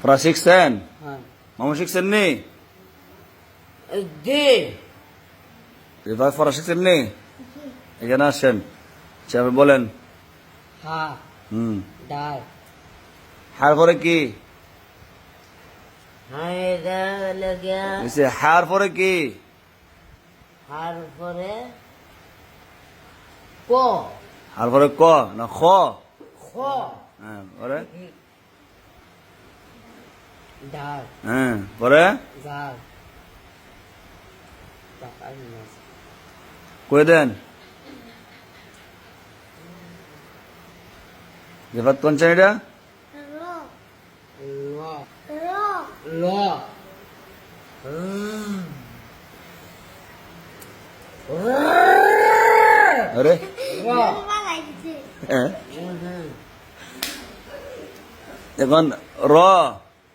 পড়া শিখছেন মামু শিখছেন নি রিভার পড়া শিখছেন নি এখানে আসেন চেয়ারম্যান বলেন হুম হার পরে কি হার পরে কি হার পরে ক হার পরে ক না খ খ হ্যাঁ হ্যাঁ পরে কই দেন জেফাত কোন শ্রেণীটা আরে এখন র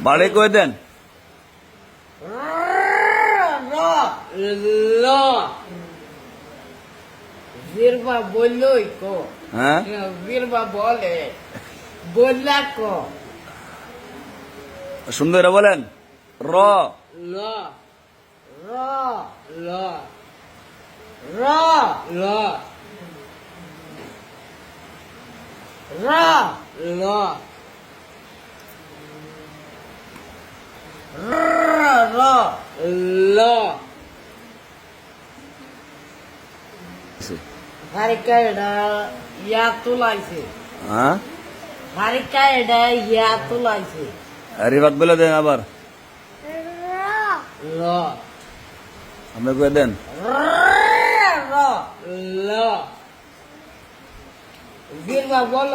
বাড়ি কই দেন? ল বীরবা বললই কো। হ্যাঁ? বীরবা বলে। বললা কো। সুন্দর বলেন। র। ল। র। ল। র। ল। র। ল। র ল। হারিকা এটা ইয়া তুলাইছে হ্যাঁ? হারিকা এটা ইয়া তুলাইছে রিভার বলে দেন আবার। ল কই দেন। ল। বল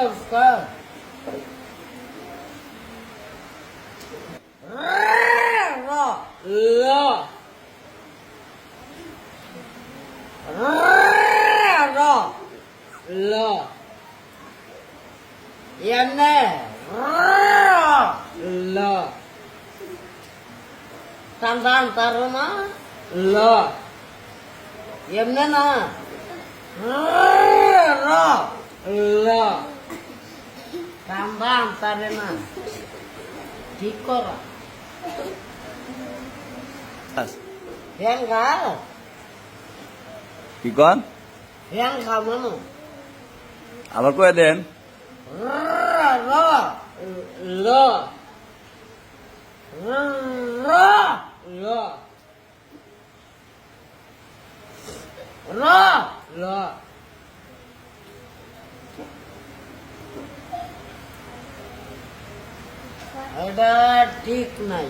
얘네 러 తందా అంటారునా ల ఎమ్మెనా రా tantan taruna ঠিক করা। ফ্যান খা কি কন? ফ্যান খা মানু। আবার কই দেন। র ল ল ল এটা ঠিক নাই